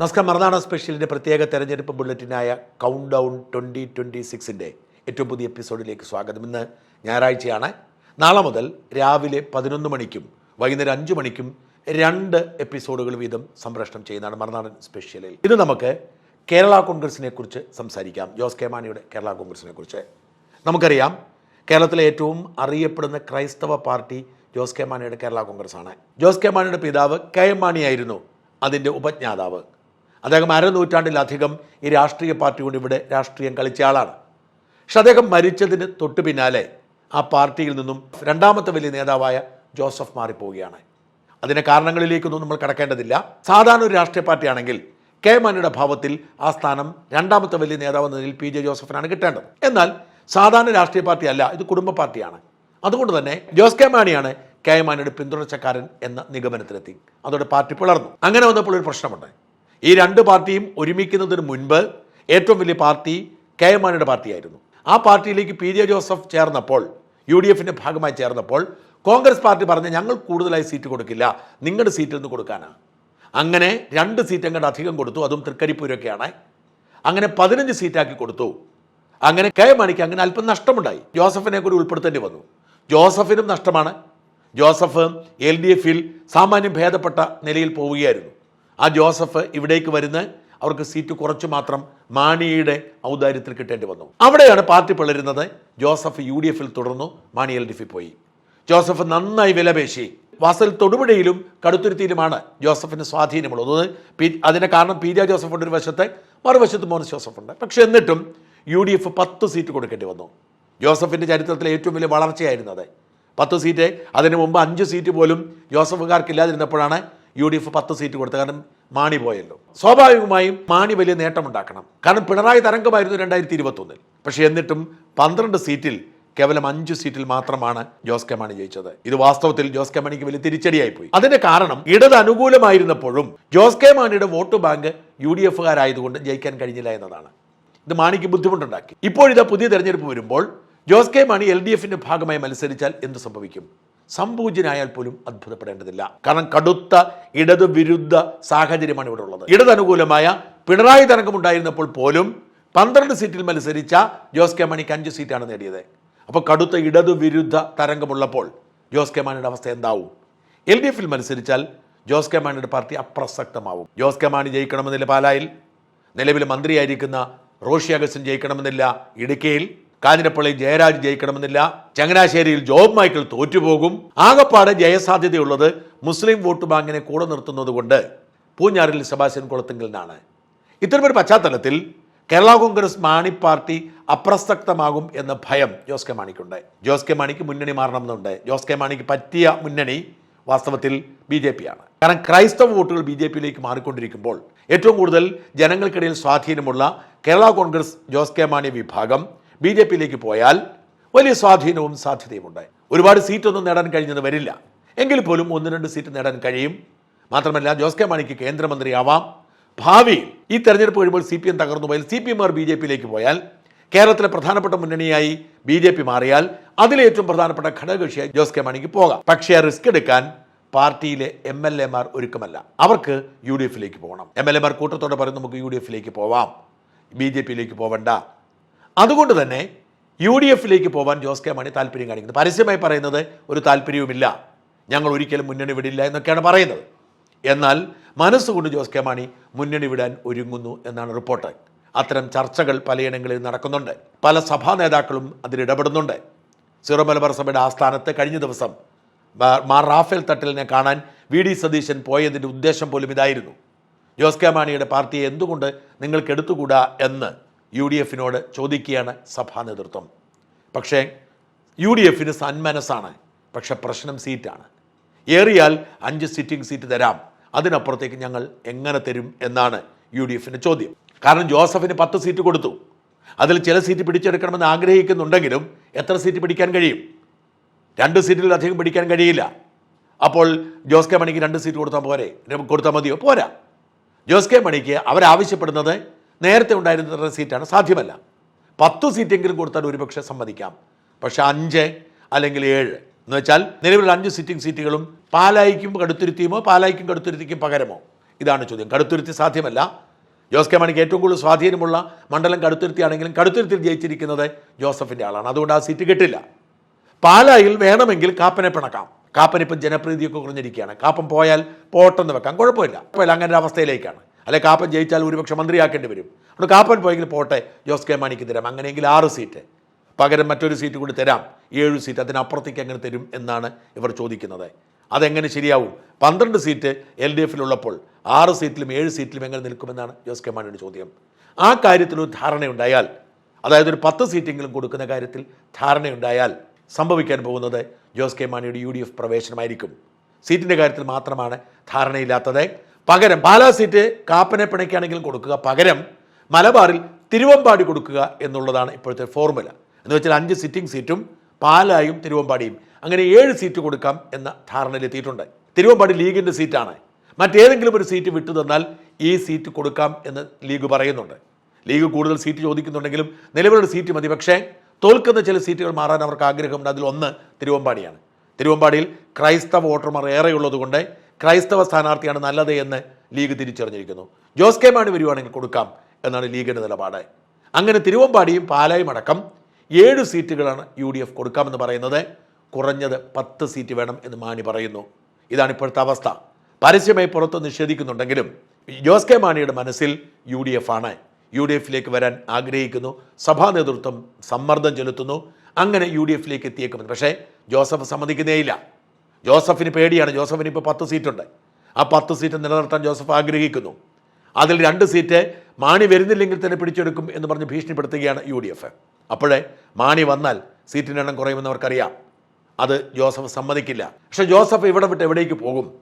നമസ്കാരം. മറുനാടൻ സ്പെഷ്യലിന്റെ പ്രത്യേക തെരഞ്ഞെടുപ്പ് ബുള്ളറ്റിനായ കൗണ്ട് ഡൗൺ ട്വന്റി ട്വന്റി സിക്സിന്റെ ഏറ്റവും പുതിയ എപ്പിസോഡിലേക്ക് സ്വാഗതം. ഇന്ന് ഞായറാഴ്ചയാണ്. നാളെ മുതൽ രാവിലെ പതിനൊന്ന് മണിക്കും വൈകുന്നേരം അഞ്ച് മണിക്കും രണ്ട് എപ്പിസോഡുകൾ വീതം സംപ്രേഷണം ചെയ്യുന്നതാണ് മറുനാടൻ സ്പെഷ്യലിൽ. ഇത് നമുക്ക് കേരള കോൺഗ്രസിനെ കുറിച്ച് സംസാരിക്കാം. ജോസ് കെ മാണിയുടെ കേരള കോൺഗ്രസിനെ കുറിച്ച്. നമുക്കറിയാം കേരളത്തിലെ ഏറ്റവും അറിയപ്പെടുന്ന ക്രൈസ്തവ പാർട്ടി ജോസ് കെ മാണിയുടെ കേരള കോൺഗ്രസ് ആണ് ജോസ് കെ മാണിയുടെ പിതാവ് കെ എം മാണിയായിരുന്നു അതിന്റെ ഉപജ്ഞാതാവ്. അദ്ദേഹം അരനൂറ്റാണ്ടിലധികം ഈ രാഷ്ട്രീയ പാർട്ടി കൊണ്ട് ഇവിടെ രാഷ്ട്രീയം കളിച്ച ആളാണ്. പക്ഷെ അദ്ദേഹം മരിച്ചതിന് തൊട്ടു പിന്നാലെ ആ പാർട്ടിയിൽ നിന്നും രണ്ടാമത്തെ വലിയ നേതാവായ ജോസഫ് മാറിപ്പോവുകയാണ്. അതിന്റെ കാരണങ്ങളിലേക്കൊന്നും നമ്മൾ കടക്കേണ്ടതില്ല. സാധാരണ ഒരു രാഷ്ട്രീയ പാർട്ടിയാണെങ്കിൽ കെ മാണിയുടെ ഭാവത്തിൽ ആ സ്ഥാനം രണ്ടാമത്തെ വലിയ നേതാവ് എന്ന നിലയിൽ പി ജെ ജോസഫിനാണ് കിട്ടേണ്ടത്. എന്നാൽ സാധാരണ രാഷ്ട്രീയ പാർട്ടി അല്ല ഇത് കുടുംബ പാർട്ടിയാണ്. അതുകൊണ്ട് തന്നെ ജോസ് കെ മാണിയാണ് കെ മാണിയുടെ പിന്തുണച്ചക്കാരൻ എന്ന നിഗമനത്തിലെത്തി. അതോടെ പാർട്ടി പിളർന്നു. അങ്ങനെ വന്നപ്പോൾ ഒരു പ്രശ്നമുണ്ട്. ഈ രണ്ട് പാർട്ടിയും ഒരുമിക്കുന്നതിന് മുൻപ് ഏറ്റവും വലിയ പാർട്ടി കെ എം മാണിയുടെ പാർട്ടിയായിരുന്നു. ആ പാർട്ടിയിലേക്ക് പി ജെ ജോസഫ് ചേർന്നപ്പോൾ യു ഡി എഫിന്റെ ഭാഗമായി ചേർന്നപ്പോൾ കോൺഗ്രസ് പാർട്ടി പറഞ്ഞ് ഞങ്ങൾ കൂടുതലായി സീറ്റ് കൊടുക്കില്ല നിങ്ങളുടെ സീറ്റിൽ നിന്ന് കൊടുക്കാനാണ് അങ്ങനെ രണ്ട് സീറ്റ് അങ്ങോട്ട് അധികം കൊടുത്തു അതും തൃക്കരിപ്പൂരൊക്കെയാണ്. അങ്ങനെ പതിനഞ്ച് സീറ്റാക്കി കൊടുത്തു. അങ്ങനെ കെ മാണിക്ക് അങ്ങനെ അല്പം നഷ്ടമുണ്ടായി. ജോസഫിനെ കൂടി ഉൾപ്പെടുത്തേണ്ടി വന്നു. ജോസഫിനും നഷ്ടമാണ്. ജോസഫ് എൽ ഡി എഫിൽ സാമാന്യം ഭേദപ്പെട്ട നിലയിൽ പോവുകയായിരുന്നു. ആ ജോസഫ് ഇവിടേക്ക് വരുന്ന അവർക്ക് സീറ്റ് കുറച്ച് മാത്രം മാണിയുടെ ഔദാര്യത്തിൽ കിട്ടേണ്ടി വന്നു. അവിടെയാണ് പാർട്ടി പിളരുന്നത്. ജോസഫ് യു ഡി എഫിൽ തുടർന്നു. മാണി എൽ ഡി എഫിൽ പോയി. ജോസഫ് നന്നായി വിലപേശി. വാസൽ തൊടുപുഴയിലും കടുത്തുരുത്തിയിലുമാണ് ജോസഫിന് സ്വാധീനമുള്ളത്. പി അതിന്റെ കാരണം പി ജെ ജോസഫ് ഉണ്ട് ഒരു വശത്തെ മറുവശത്ത് മോനസ് ജോസഫ് ഉണ്ട്. പക്ഷെ എന്നിട്ടും യു ഡി എഫ് പത്ത് സീറ്റ് കൊടുക്കേണ്ടി വന്നു. ജോസഫിന്റെ ചരിത്രത്തിലെ ഏറ്റവും വലിയ വളർച്ചയായിരുന്നു അത്. പത്ത് സീറ്റ് അതിനു മുമ്പ് അഞ്ച് സീറ്റ് പോലും ജോസഫുകാർക്കില്ലാതിരുന്നപ്പോഴാണ് യു ഡി എഫ് പത്ത് സീറ്റ് കൊടുത്തു കാരണം മാണി പോയല്ലോ. സ്വാഭാവികമായും മാണി വലിയ നേട്ടമുണ്ടാക്കണം. കാരണം പിണറായി തരംഗമായിരുന്നു രണ്ടായിരത്തി ഇരുപത്തൊന്നിൽ പക്ഷേ എന്നിട്ടും പന്ത്രണ്ട് സീറ്റിൽ കേവലം അഞ്ച് സീറ്റിൽ മാത്രമാണ് ജോസ് കെ മാണി ജയിച്ചത്. ഇത് വാസ്തവത്തിൽ ജോസ് കെ മാണിക്ക് വലിയ തിരിച്ചടിയായി പോയി. അതിന്റെ കാരണം ഇടത് അനുകൂലമായിരുന്നപ്പോഴും ജോസ് കെ മാണിയുടെ വോട്ട് ബാങ്ക് യു ഡി എഫുകാരായതുകൊണ്ട് ജയിക്കാൻ കഴിഞ്ഞില്ല എന്നതാണ്. ഇത് മാണിക്ക് ബുദ്ധിമുട്ടുണ്ടാക്കി. ഇപ്പോഴിതാ പുതിയ തെരഞ്ഞെടുപ്പ് വരുമ്പോൾ Jose K Mani L D എഫിന്റെ ഭാഗമായി മത്സരിച്ചാൽ എന്ത് സംഭവിക്കും? സംപൂജ്യനായാൽ പോലും അത്ഭുതപ്പെടേണ്ടതില്ല. കാരണം കടുത്ത ഇടതുവിരുദ്ധ സാഹചര്യമാണ് ഇവിടെ ഉള്ളത്. ഇടതനുകൂലമായ പിണറായി തരംഗമുണ്ടായിരുന്നപ്പോൾ പോലും പന്ത്രണ്ട് സീറ്റിൽ മത്സരിച്ച ജോസ് കെ മാണിക്ക് അഞ്ച് സീറ്റാണ് നേടിയത്. അപ്പോൾ കടുത്ത ഇടതു വിരുദ്ധ തരംഗമുള്ളപ്പോൾ ജോസ് കെ മാണിയുടെ അവസ്ഥ എന്താവും? എൽ ഡി എഫിൽ മത്സരിച്ചാൽ ജോസ് കെ മാണിയുടെ പാർട്ടി അപ്രസക്തമാവും. ജോസ് കെ മാണി ജയിക്കണമെന്നില്ല പാലായിൽ. നിലവിൽ മന്ത്രിയായിരിക്കുന്ന റോഷി അഗസ്റ്റിൻ ജയിക്കണമെന്നില്ല ഇടുക്കിയിൽ. കാഞ്ഞിരപ്പള്ളി ജയരാജ് ജയിക്കണമെന്നില്ല. ചങ്ങനാശ്ശേരിയിൽ ജോബ് മൈക്കിൾ തോറ്റുപോകും. ആകപ്പാട് ജയസാധ്യതയുള്ളത് മുസ്ലിം വോട്ട് ബാങ്കിനെ കൂടെ നിർത്തുന്നത് കൊണ്ട് പൂഞ്ഞാറിൽ സെബാസ്റ്റ്യൻ കുളത്തിങ്കലിനാണ്. ഇത്തരമൊരു പശ്ചാത്തലത്തിൽ കേരള കോൺഗ്രസ് മാണി പാർട്ടി അപ്രസക്തമാകും എന്ന ഭയം ജോസ് കെ മാണിക്കുണ്ട്. ജോസ് കെ മാണിക്ക് മുന്നണി മാറണമെന്നുണ്ട്. ജോസ് കെ മാണിക്ക് പറ്റിയ മുന്നണി വാസ്തവത്തിൽ ബി ജെ പി ആണ് കാരണം ക്രൈസ്തവ വോട്ടുകൾ ബി ജെ പിയിലേക്ക് മാറിക്കൊണ്ടിരിക്കുമ്പോൾ ഏറ്റവും കൂടുതൽ ജനങ്ങൾക്കിടയിൽ സ്വാധീനമുള്ള കേരള കോൺഗ്രസ് ജോസ് കെ മാണി വിഭാഗം ബി ജെ പിയിലേക്ക് പോയാൽ വലിയ സ്വാധീനവും സാധ്യതയുമുണ്ട്. ഒരുപാട് സീറ്റൊന്നും നേടാൻ കഴിഞ്ഞെന്ന് വരില്ല. എങ്കിൽ പോലും ഒന്ന് രണ്ട് സീറ്റ് നേടാൻ കഴിയും. മാത്രമല്ല ജോസ് കെ മാണിക്ക് കേന്ദ്രമന്ത്രിയാവാം. ഭാവിയിൽ ഈ തെരഞ്ഞെടുപ്പ് വരുമ്പോൾ സി പി എം തകർന്നു പോയാൽ C P M R B J പിയിലേക്ക് പോയാൽ കേരളത്തിലെ പ്രധാനപ്പെട്ട മുന്നണിയായി ബി ജെ പി മാറിയാൽ അതിലെ ഏറ്റവും പ്രധാനപ്പെട്ട ഘടകകക്ഷിയായി ജോസ് കെ മാണിക്ക് പോകാം. പക്ഷേ ആ റിസ്ക് എടുക്കാൻ പാർട്ടിയിലെ എം എൽ എമാർ ഒരുക്കമല്ല. അവർക്ക് യു ഡി എഫിലേക്ക് പോകണം. എം എൽ എമാർ കൂട്ടത്തോടെ പറയും നമുക്ക് യു ഡി എഫിലേക്ക് പോവാം. ബി ജെ പിയിലേക്ക് പോവണ്ട. അതുകൊണ്ട് തന്നെ യു ഡി എഫിലേക്ക് പോകാൻ ജോസ് കെ മാണി താല്പര്യം കാണിക്കുന്നത്. പരസ്യമായി പറയുന്നത് ഒരു താല്പര്യവുമില്ല. ഞങ്ങൾ ഒരിക്കലും മുന്നണി വിടില്ല എന്നൊക്കെയാണ് പറയുന്നത്. എന്നാൽ മനസ്സുകൊണ്ട് ജോസ് കെ മാണി മുന്നണി വിടാൻ ഒരുങ്ങുന്നു എന്നാണ് റിപ്പോർട്ട്. അത്തരം ചർച്ചകൾ പലയിടങ്ങളിൽ നടക്കുന്നുണ്ട്. പല സഭാ നേതാക്കളും അതിലിടപെടുന്നുണ്ട് സിറോ മലബാർ സഭയുടെ ആസ്ഥാനത്ത് കഴിഞ്ഞ ദിവസം മാർ റാഫേൽ തട്ടലിനെ കാണാൻ വി ഡി സതീശൻ പോയതിന്റെ ഉദ്ദേശം പോലും ഇതായിരുന്നു. ജോസ് കെ മാണിയുടെ പാർട്ടിയെ എന്തുകൊണ്ട് നിങ്ങൾക്ക് എടുത്തുകൂടാ എന്ന് യു ഡി എഫിനോട് ചോദിക്കുകയാണ് സഭാ നേതൃത്വം. പക്ഷേ യു ഡി എഫിന് സന്മനസ്സാണ്. പക്ഷെ പ്രശ്നം സീറ്റാണ്. ഏറിയാൽ അഞ്ച് സിറ്റിംഗ് സീറ്റ് തരാം. അതിനപ്പുറത്തേക്ക് ഞങ്ങൾ എങ്ങനെ തരും എന്നാണ് യു ഡി എഫിന്റെ ചോദ്യം. കാരണം ജോസഫിന് പത്ത് സീറ്റ് കൊടുത്തു. അതിൽ ചില സീറ്റ് പിടിച്ചെടുക്കണമെന്ന് ആഗ്രഹിക്കുന്നുണ്ടെങ്കിലും എത്ര സീറ്റ് പിടിക്കാൻ കഴിയും? രണ്ട് സീറ്റിലധികം പിടിക്കാൻ കഴിയില്ല. അപ്പോൾ ജോസ് കെ മണിക്ക് രണ്ട് സീറ്റ് കൊടുത്താൽ പോരെ? കൊടുത്താൽ മതിയോ? പോരാ. ജോസ് കെ മണിക്ക് അവരാവശ്യപ്പെടുന്നത് നേരത്തെ ഉണ്ടായിരുന്ന സീറ്റാണ് സാധ്യമല്ല. പത്ത് സീറ്റെങ്കിലും കൊടുത്താൽ ഒരുപക്ഷെ സമ്മതിക്കാം. പക്ഷെ അഞ്ച് അല്ലെങ്കിൽ ഏഴ്. എന്ന് വെച്ചാൽ നിലവിലുള്ള അഞ്ച് സിറ്റിംഗ് സീറ്റുകളും പാലായിക്കും കടുത്തുരുത്തിയുമോ പാലായിക്കും കടുത്തുരുത്തിക്കും പകരമോ? ഇതാണ് ചോദ്യം. കടുത്തുരുത്തി സാധ്യമല്ല. ജോസ് കെ മാണിക്ക് ഏറ്റവും കൂടുതൽ സ്വാധീനമുള്ള മണ്ഡലം കടുത്തുരുത്തിയാണെങ്കിലും കടുത്തിരുത്തി ജയിച്ചിരിക്കുന്നത് ജോസഫിന്റെ ആളാണ്. അതുകൊണ്ട് ആ സീറ്റ് കിട്ടില്ല. പാലായിൽ വേണമെങ്കിൽ കാപ്പനെ പിണക്കാം. കാപ്പൻ ഇപ്പം ജനപ്രീതിയൊക്കെ കുറഞ്ഞിരിക്കുകയാണ്. കാപ്പൻ പോയാൽ പോട്ടെന്ന് വെക്കാം. കുഴപ്പമില്ല. കുഴപ്പമില്ല അങ്ങനെ ഒരു അവസ്ഥയിലേക്കാണ്. അല്ലെ കാപ്പൻ ജയിച്ചാൽ ഒരുപക്ഷെ മന്ത്രിയാക്കേണ്ടി വരും. അതുകൊണ്ട് കാപ്പൻ പോയെങ്കിൽ പോട്ടെ ജോസ് കെ മാണിക്ക് തരാം. അങ്ങനെയെങ്കിൽ ആറ് സീറ്റ്. പകരം മറ്റൊരു സീറ്റ് കൂടി തരാം. ഏഴ് സീറ്റ് അതിനപ്പുറത്തേക്ക് എങ്ങനെ തരും എന്നാണ് ഇവർ ചോദിക്കുന്നത്. അതെങ്ങനെ ശരിയാവും? പന്ത്രണ്ട് സീറ്റ് എൽ ഡി എഫിലുള്ളപ്പോൾ ആറ് സീറ്റിലും ഏഴ് സീറ്റിലും എങ്ങനെ നിൽക്കുമെന്നാണ് ജോസ് കെ മാണിയുടെ ചോദ്യം. ആ കാര്യത്തിലൊരു ധാരണയുണ്ടായാൽ അതായത് ഒരു പത്ത് സീറ്റെങ്കിലും കൊടുക്കുന്ന കാര്യത്തിൽ ധാരണയുണ്ടായാൽ സംഭവിക്കാൻ പോകുന്നത് ജോസ് കെ മാണിയുടെ യു ഡി എഫ് പ്രവേശനമായിരിക്കും. സീറ്റിന്റെ കാര്യത്തിൽ മാത്രമാണ് ധാരണയില്ലാത്തത്. പകരം പാലാ സീറ്റ് കാപ്പനെ പിണയ്ക്കാണെങ്കിലും കൊടുക്കുക. പകരം മലബാറിൽ തിരുവമ്പാടി കൊടുക്കുക എന്നുള്ളതാണ് ഇപ്പോഴത്തെ ഫോർമുല. എന്ന് വെച്ചാൽ അഞ്ച് സിറ്റിംഗ് സീറ്റും പാലായും തിരുവമ്പാടിയും. അങ്ങനെ ഏഴ് സീറ്റ് കൊടുക്കാം എന്ന ധാരണയിലെത്തിയിട്ടുണ്ട്. തിരുവമ്പാടി ലീഗിന്റെ സീറ്റാണ്. മറ്റേതെങ്കിലും ഒരു സീറ്റ് വിട്ടു തന്നാൽ ഈ സീറ്റ് കൊടുക്കാം എന്ന് ലീഗ് പറയുന്നുണ്ട്. ലീഗ് കൂടുതൽ സീറ്റ് ചോദിക്കുന്നുണ്ടെങ്കിലും നിലവിലുള്ള സീറ്റ് മതി. പക്ഷേ തോൽക്കുന്ന ചില സീറ്റുകൾ മാറാൻ അവർക്ക് ആഗ്രഹമുണ്ട്. അതിൽ ഒന്ന് തിരുവമ്പാടിയാണ്. തിരുവമ്പാടിയിൽ ക്രൈസ്തവ വോട്ടർമാർ ഏറെയുള്ളതുകൊണ്ട് ക്രൈസ്തവ സ്ഥാനാർത്ഥിയാണ് നല്ലത് എന്ന് ലീഗ് തിരിച്ചറിഞ്ഞിരിക്കുന്നു. ജോസ് കെ മാണി വരുവാണെങ്കിൽ കൊടുക്കാം എന്നാണ് ലീഗിന്റെ നിലപാട്. അങ്ങനെ തിരുവമ്പാടിയും പാലായും അടക്കം ഏഴ് സീറ്റുകളാണ് യു ഡി എഫ് കൊടുക്കാമെന്ന് പറയുന്നത്. കുറഞ്ഞത് പത്ത് സീറ്റ് വേണം എന്ന് മാണി പറയുന്നു. ഇതാണ് ഇപ്പോഴത്തെ അവസ്ഥ. പരസ്യമായി പുറത്ത് നിഷേധിക്കുന്നുണ്ടെങ്കിലും ജോസ് കെ മാണിയുടെ മനസ്സിൽ യു ഡി എഫ് ആണ്. യു ഡി എഫിലേക്ക് വരാൻ ആഗ്രഹിക്കുന്നു. സഭാ നേതൃത്വം സമ്മർദ്ദം ചെലുത്തുന്നു. അങ്ങനെ യു ഡി എഫിലേക്ക് എത്തിയേക്കുമെന്ന്. പക്ഷേ ജോസഫ് സമ്മതിക്കുന്നേയില്ല. ജോസഫിന് പേടിയാണ്. ജോസഫിന് ഇപ്പോൾ പത്ത് സീറ്റുണ്ട്. ആ പത്ത് സീറ്റ് നിലനിർത്താൻ ജോസഫ് ആഗ്രഹിക്കുന്നു. അതിൽ രണ്ട് സീറ്റ് മാണി വരുന്നില്ലെങ്കിൽ തന്നെ പിടിച്ചെടുക്കും എന്ന് പറഞ്ഞ് ഭീഷണിപ്പെടുത്തുകയാണ് യു ഡി എഫ് അപ്പോഴേ മാണി വന്നാൽ സീറ്റിന്റെ എണ്ണം കുറയുമെന്ന് അവർക്കറിയാം. അത് ജോസഫ് സമ്മതിക്കില്ല. പക്ഷെ ജോസഫ് ഇവിടെ വിട്ട് എവിടേക്ക് പോകും?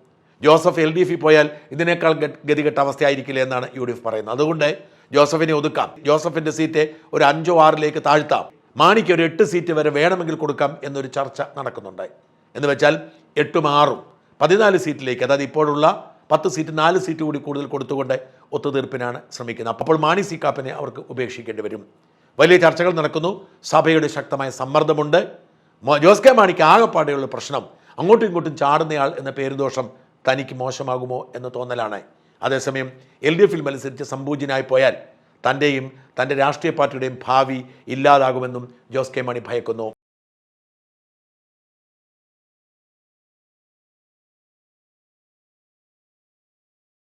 ജോസഫ് എൽ ഡി എഫിൽ പോയാൽ ഇതിനേക്കാൾ ഗതികെട്ട അവസ്ഥയായിരിക്കില്ല എന്നാണ് യു ഡി എഫ് പറയുന്നത്. അതുകൊണ്ട് ജോസഫിനെ ഒതുക്കാം. ജോസഫിന്റെ സീറ്റ് ഒരു അഞ്ചോ ആറിലേക്ക് താഴ്ത്താം. മാണിക്ക് ഒരു എട്ട് സീറ്റ് വരെ വേണമെങ്കിൽ കൊടുക്കാം എന്നൊരു ചർച്ച നടക്കുന്നുണ്ട്. എന്ന് വെച്ചാൽ എട്ടും ആറും. പതിനാല് സീറ്റിലേക്ക് അതായത് ഇപ്പോഴുള്ള പത്ത് സീറ്റ് നാല് സീറ്റ് കൂടി കൂടുതൽ കൊടുത്തുകൊണ്ട് ഒത്തുതീർപ്പിനാണ് ശ്രമിക്കുന്നത്. അപ്പോൾ മാണി സി കാപ്പനെ അവർക്ക് ഉപേക്ഷിക്കേണ്ടി വരും. വലിയ ചർച്ചകൾ നടക്കുന്നു. സഭയുടെ ശക്തമായ സമ്മർദ്ദമുണ്ട്. ജോസ് കെ മാണിക്ക് ആകെപ്പാടെയുള്ള പ്രശ്നം അങ്ങോട്ടും ഇങ്ങോട്ടും ചാടുന്നയാൾ എന്ന പേരുദോഷം തനിക്ക് മോശമാകുമോ എന്ന തോന്നലാണ്. അതേസമയം എൽ ഡി എഫിൽ മത്സരിച്ച് സമ്പൂജ്യനായി പോയാൽ തന്റെയും തന്റെ രാഷ്ട്രീയ പാർട്ടിയുടെയും ഭാവി ഇല്ലാതാകുമെന്നും ജോസ് കെ മാണി ഭയക്കുന്നു.